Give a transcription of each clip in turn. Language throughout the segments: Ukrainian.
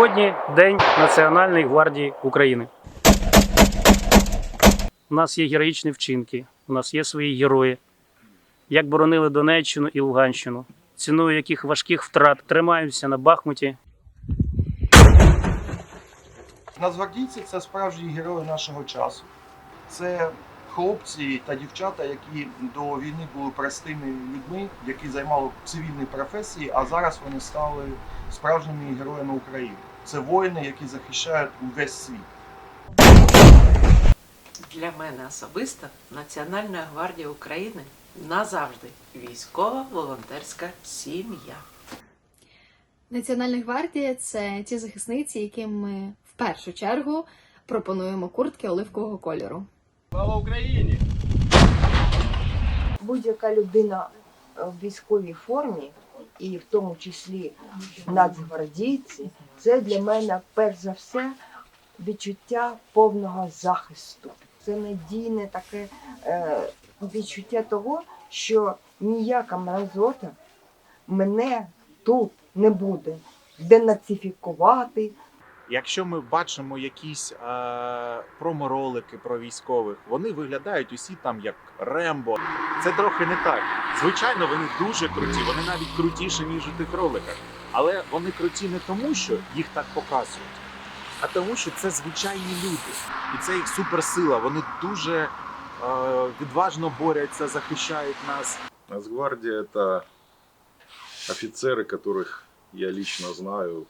Сьогодні День Національної гвардії України. У нас є героїчні вчинки, у нас є свої герої, як боронили Донеччину і Луганщину, ціною яких важких втрат тримаються на Бахмуті. Нацгвардійці це справжні герої нашого часу. Це хлопці та дівчата, які до війни були простими людьми, які займали цивільні професії, а зараз вони стали справжніми героями України. Це воїни, які захищають увесь світ. Для мене особисто Національна гвардія України назавжди військова волонтерська сім'я. Національна гвардія це ті захисниці, яким ми в першу чергу пропонуємо куртки оливкового кольору. Україні! будь-яка людина в військовій формі, і в тому числі нацгвардійці, це для мене перш за все відчуття повного захисту. Це надійне таке е, відчуття того, що ніяка мразота мене тут не буде денацифікувати, Якщо ми бачимо якісь е, проморолики про військових, вони виглядають усі там як Рембо. Це трохи не так. Звичайно, вони дуже круті, вони навіть крутіші, ніж у тих роликах. Але вони круті не тому, що їх так показують, а тому, що це звичайні люди. І це їх суперсила. Вони дуже е, відважно борються, захищають нас. Нацгвардия – это офицеры, которых я лично знаю,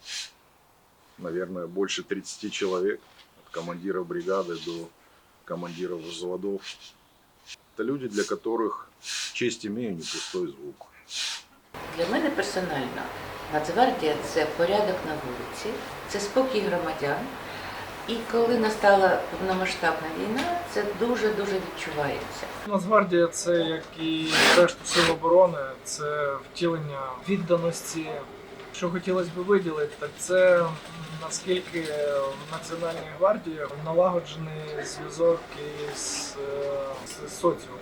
наверное, больше 30 человек, от командира бригады до командиров взводов. Это люди, для которых честь имею, не пустой звук. Для мене персонально Нацгвардія це порядок на вулиці, це спокій громадян. І коли настала повномасштабна війна, це дуже-дуже відчувається. Нацгвардія це як і решту сил оборони, це втілення відданості. Що хотілося б виділити, так це наскільки в Національній гвардії налагоджений зв'язок із, е, з соціумом.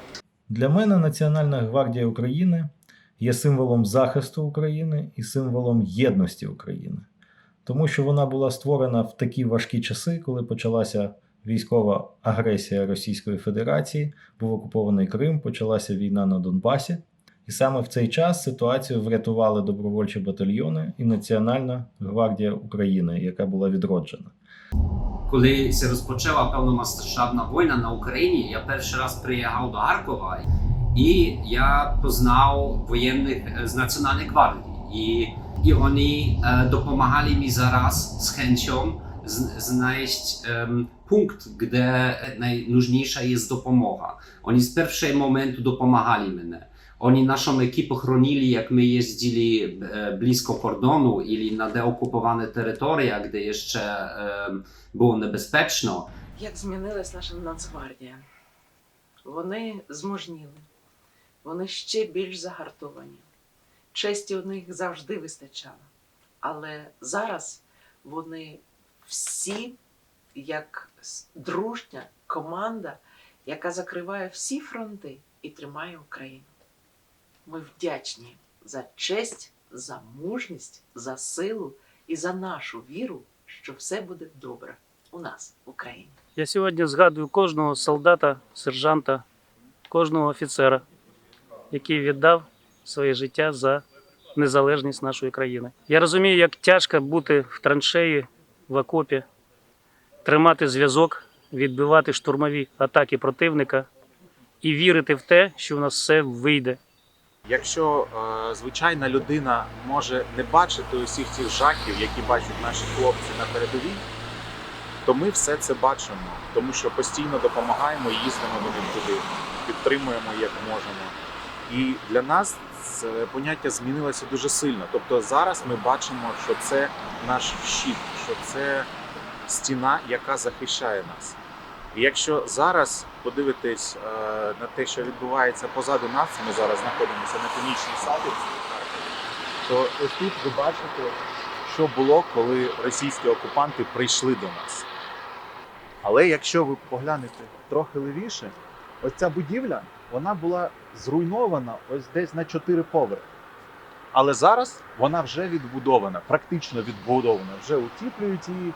Для мене Національна гвардія України є символом захисту України і символом єдності України, тому що вона була створена в такі важкі часи, коли почалася військова агресія Російської Федерації, був окупований Крим, почалася війна на Донбасі. І саме в цей час ситуацію врятували добровольчі батальйони і Національна гвардія України, яка була відроджена. Коли розпочала повномасштабна війна на Україні, я перший раз приїхав до Харкова і я познав воєнних е, з Національної гвардії. І, і вони е, допомагали мені зараз з хęcią з- знайти ем, пункт, де найнужніша є допомога. Вони з першого моменту допомагали мене. Oni naszą ekipę chronili, jak my jeździli e, blisko kordonu i na deokupowane terytoria, gdy jeszcze e, było niebezpieczno. Як змінилась наша Нацгвардія? Вони змужніли, вони ще більш загартовані. Честі у них завжди вистачало. Але зараз вони всі як дружня команда, яка закриває всі фронти і тримає Україну. Ми вдячні за честь, за мужність, за силу і за нашу віру, що все буде добре у нас в Україні. Я сьогодні згадую кожного солдата, сержанта, кожного офіцера, який віддав своє життя за незалежність нашої країни. Я розумію, як тяжко бути в траншеї, в окопі, тримати зв'язок, відбивати штурмові атаки противника і вірити в те, що в нас все вийде. Якщо е, звичайна людина може не бачити усіх цих жахів, які бачать наші хлопці на передовій, то ми все це бачимо, тому що постійно допомагаємо, їздимо туди туди, підтримуємо як можемо. І для нас це поняття змінилося дуже сильно. Тобто зараз ми бачимо, що це наш щит, що це стіна, яка захищає нас. І якщо зараз подивитись е, на те, що відбувається позаду нас, ми зараз знаходимося на північній Савівці, то ось тут ви бачите, що було, коли російські окупанти прийшли до нас. Але якщо ви поглянете трохи левіше, ось ця будівля вона була зруйнована ось десь на чотири поверхи. Але зараз вона вже відбудована, практично відбудована. Вже утіплюють її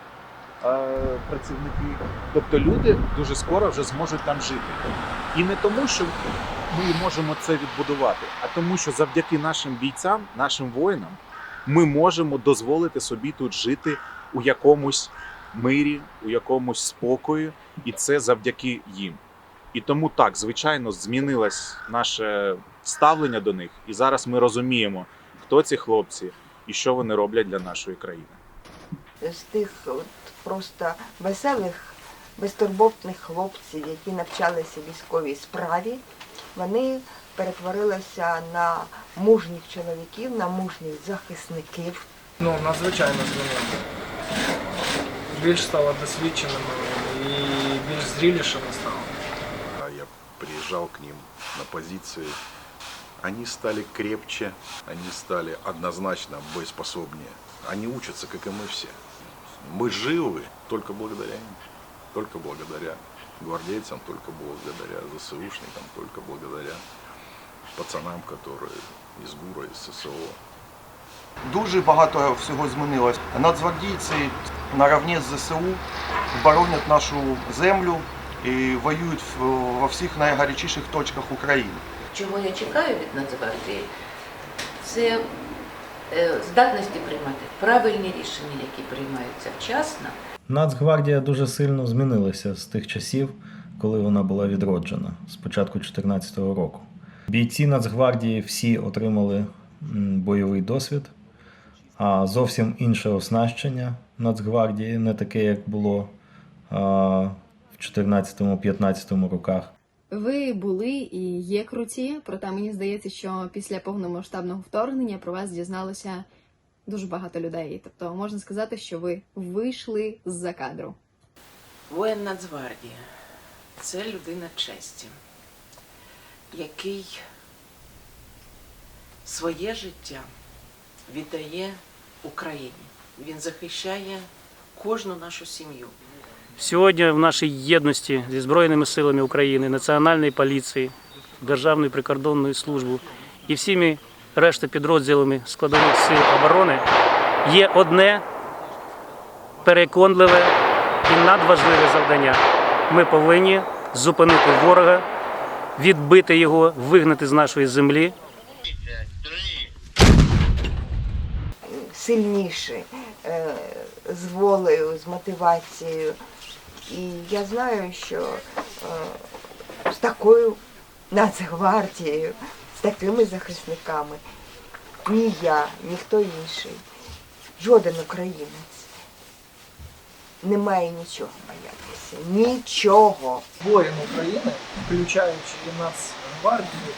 е, працівники. Тобто люди дуже скоро вже зможуть там жити. І не тому, що ми можемо це відбудувати, а тому, що завдяки нашим бійцям, нашим воїнам, ми можемо дозволити собі тут жити у якомусь мирі, у якомусь спокої, і це завдяки їм. І тому так, звичайно, змінилось наше ставлення до них, і зараз ми розуміємо, хто ці хлопці і що вони роблять для нашої країни. З тих от просто веселих, безтурботних хлопців, які навчалися військовій справі, вони перетворилися на мужніх чоловіків, на мужніх захисників. Ну, надзвичайно змінили. Більш стали досвідченими і більш зрілішими стали. А я приезжал к ним на позиции. Они стали крепче, они стали однозначно боеспособнее. Они учатся, как и мы все. Мы живы только благодаря им, только благодаря гвардейцам, только благодаря ЗСУшникам, только благодаря пацанам, которые из ГУРа, из ССО. Дуже багато всього змінилось. Нацгвардійці наравні з ЗСУ боронять нашу землю і воюють во всіх найгарячіших точках України. Чого я чекаю від Нацгвардії, це е, здатності приймати правильні рішення, які приймаються вчасно. Нацгвардія дуже сильно змінилася з тих часів, коли вона була відроджена з початку 2014 року. Бійці Нацгвардії всі отримали бойовий досвід, а зовсім інше оснащення Нацгвардії, не таке, як було а, в 2014-2015 роках. Ви були і є круті, проте мені здається, що після повномасштабного вторгнення про вас дізналося дуже багато людей. Тобто можна сказати, що ви вийшли з-за кадру. Воїн Нацгвардії це людина честі, який своє життя віддає Україні. Він захищає кожну нашу сім'ю. Сьогодні в нашій єдності зі Збройними силами України, Національної поліції, Державною прикордонною службою і всіми решта підрозділами складових сил оборони є одне переконливе і надважливе завдання. Ми повинні зупинити ворога, відбити його, вигнати з нашої землі сильніші, е, з волею, з мотивацією. І я знаю, що з такою Нацгвардією, з такими захисниками ні я, ні хто інший, жоден українець не має нічого боятися. Нічого. Воїн України, включаючи і Нацгвардію,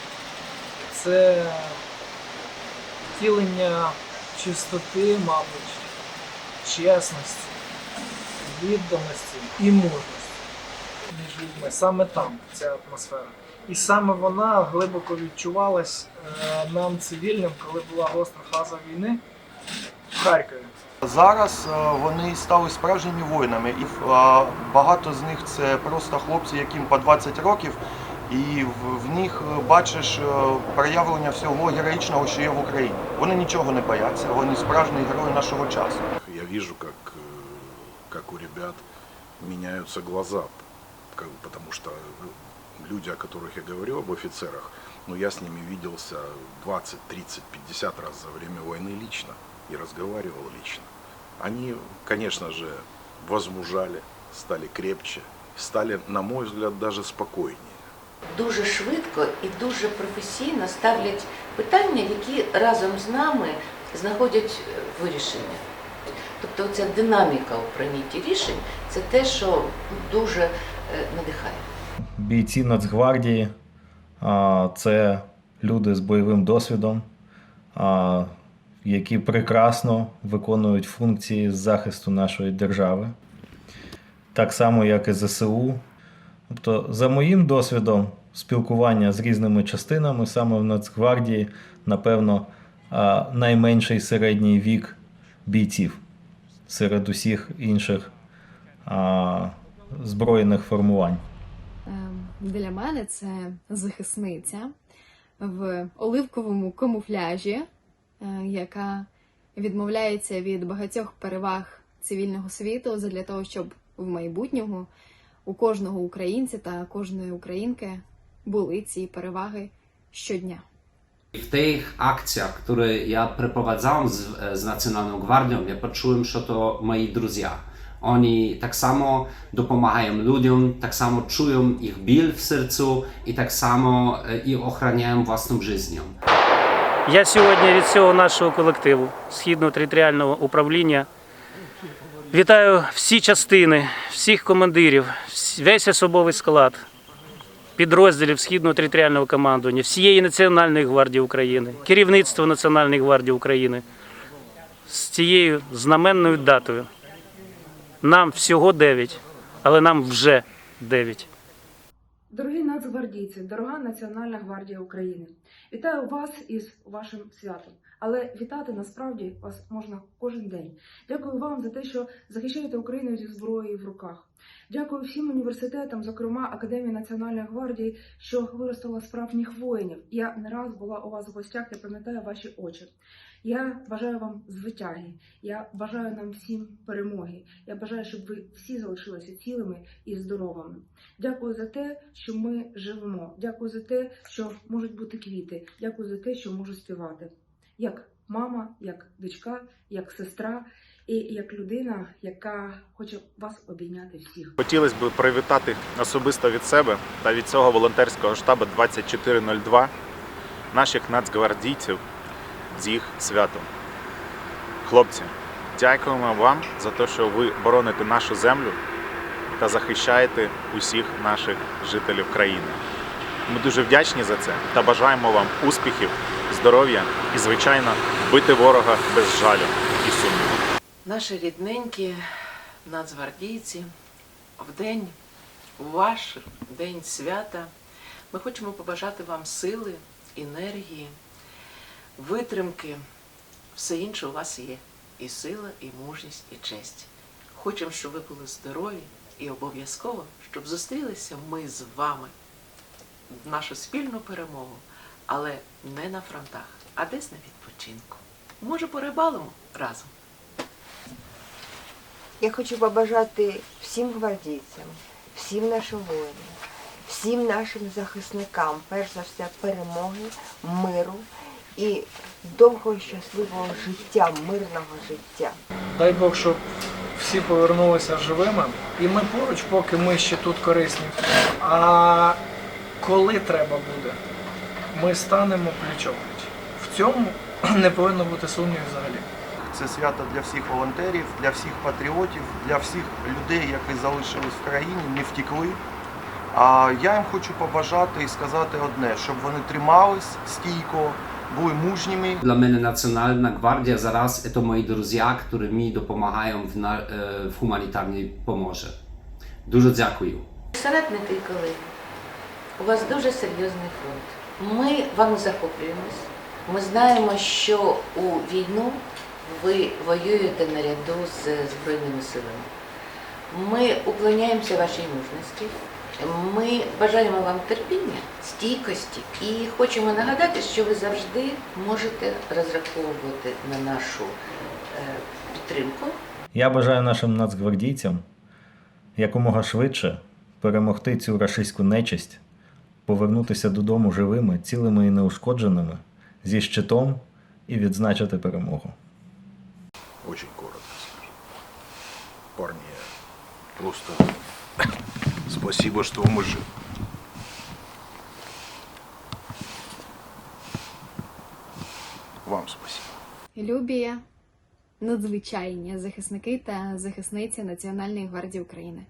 це втілення чистоти, мабуть, чесності, відданості і мужності між людьми. Саме там ця атмосфера. І саме вона глибоко відчувалась е, нам цивільним, коли була гостра фаза війни в Харкові. Зараз е, вони стали справжніми воїнами, і е, багато з них це просто хлопці, яким по 20 років, і в, в них бачиш проявлення всього героїчного, що є в Україні. Вони нічого не бояться, вони справжні герої нашого часу. Я вижу, как, э, как у ребят меняются глаза, как- потому что э, люди, о которых я говорю, об офицерах, ну я с ними виделся 20, 30, 50 раз за время войны лично и разговаривал лично. Они, конечно же, возмужали, стали крепче, стали, на мой взгляд, даже спокойнее. Дуже швидко і дуже професійно ставлять питання, які разом з нами знаходять е, вирішення. Тобто ця динаміка у прийнятті рішень це те, що дуже е, надихає. Бійці Нацгвардії це люди з бойовим досвідом, які прекрасно виконують функції захисту нашої держави, так само, як і ЗСУ. Тобто, за моїм досвідом спілкування з різними частинами, саме в Нацгвардії, напевно, найменший середній вік бійців серед усіх інших а, збройних формувань. Ем, Для мене це захисниця в оливковому камуфляжі е, яка відмовляється від багатьох переваг цивільного світу для того, щоб в майбутньому у кожного українця та кожної українки були ці переваги щодня. W tych akcjach, które ja przeprowadzałem z, z Nacjonalną Gwardią, ja poczułem, że to moi друзі. Oni tak samo dopomagają ludziom, tak samo czują ich bil w sercu i tak samo e, i ochraniają własną żyznią. Я сьогодні від всього нашого колективу Східного територіального управління вітаю всі частини, всіх командирів, весь особовий склад підрозділів Східного територіального командування, всієї Національної гвардії України, керівництво Національної гвардії України з цією знаменною датою. Нам всього 9, але нам вже 9. Дорогі нацгвардійці, дорога Національна гвардія України, вітаю вас із вашим святом. Але вітати насправді вас можна кожен день. Дякую вам за те, що захищаєте Україну зі зброєю в руках. Дякую всім університетам, зокрема Академії Національної гвардії, що виростила справжніх воїнів. Я не раз була у вас в гостях, я пам'ятаю ваші очі. Я бажаю вам звитяги. Я бажаю нам всім перемоги. Я бажаю, щоб ви всі залишилися цілими і здоровими. Дякую за те, що ми живемо. Дякую за те, що можуть бути квіти. Дякую за те, що можу співати. Як мама, як дочка, як сестра і як людина, яка хоче вас обійняти всіх. Хотілося б привітати особисто від себе та від цього волонтерського штабу 2402 наших нацгвардійців з їх святом. Хлопці, дякуємо вам за те, що ви бороните нашу землю та захищаєте усіх наших жителів країни. Ми дуже вдячні за це та бажаємо вам успіхів, здоров'я і, звичайно, бити ворога без жалю і сумніву. Наші рідненькі нацгвардійці, в день ваш день свята, ми хочемо побажати вам сили, енергії, витримки. Все інше у вас є. І сила, і мужність, і честь. Хочемо, щоб ви були здорові і обов'язково, щоб зустрілися ми з вами в нашу спільну перемогу, але не на фронтах, а десь на відпочинку. Може, порибалимо разом. Я хочу побажати всім гвардійцям, всім нашим воїнам, всім нашим захисникам, перш за все, перемоги, миру і довгого щасливого життя, мирного життя. Дай Бог, щоб всі повернулися живими, і ми поруч, поки ми ще тут корисні. А коли треба буде, ми станемо опліч. В цьому не повинно бути сумнівів взагалі. Це свято для всіх волонтерів, для всіх патріотів, для всіх людей, які залишились в країні, не втекли. А я їм хочу побажати і сказати одне, щоб вони тримались стійко, були мужніми, Dla mnie Nacjonalna Gwardia zaraz to moi друзі, którzy mi допомагаją w, na, e, w humanitarnej pomoże. Дуже дякую. Соратники і колеги, у вас дуже серйозний фронт. Ми вам захоплюємось. Ми знаємо, що у війну ви воюєте наряду з Збройними силами. Ми уклоняємося вашій мужності. Ми бажаємо вам терпіння, стійкості і хочемо нагадати, що ви завжди можете розраховувати на нашу е, підтримку. Я бажаю нашим нацгвардійцям якомога швидше перемогти цю рашистську нечисть, повернутися додому живими, цілими і неушкодженими, зі щитом і відзначити перемогу. Очень коротко скажу. Парни, просто спасибо, что мы живы. Вам спасибо. Любі надзвичайні захисники та захисниці Національної гвардії України.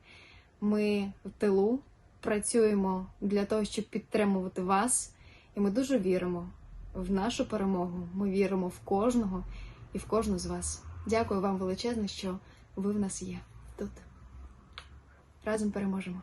Ми в тилу працюємо для того, щоб підтримувати вас, і ми дуже віримо в нашу перемогу. Ми віримо в кожного і в кожну з вас. Дякую вам величезно, що ви в нас є тут. Разом переможемо.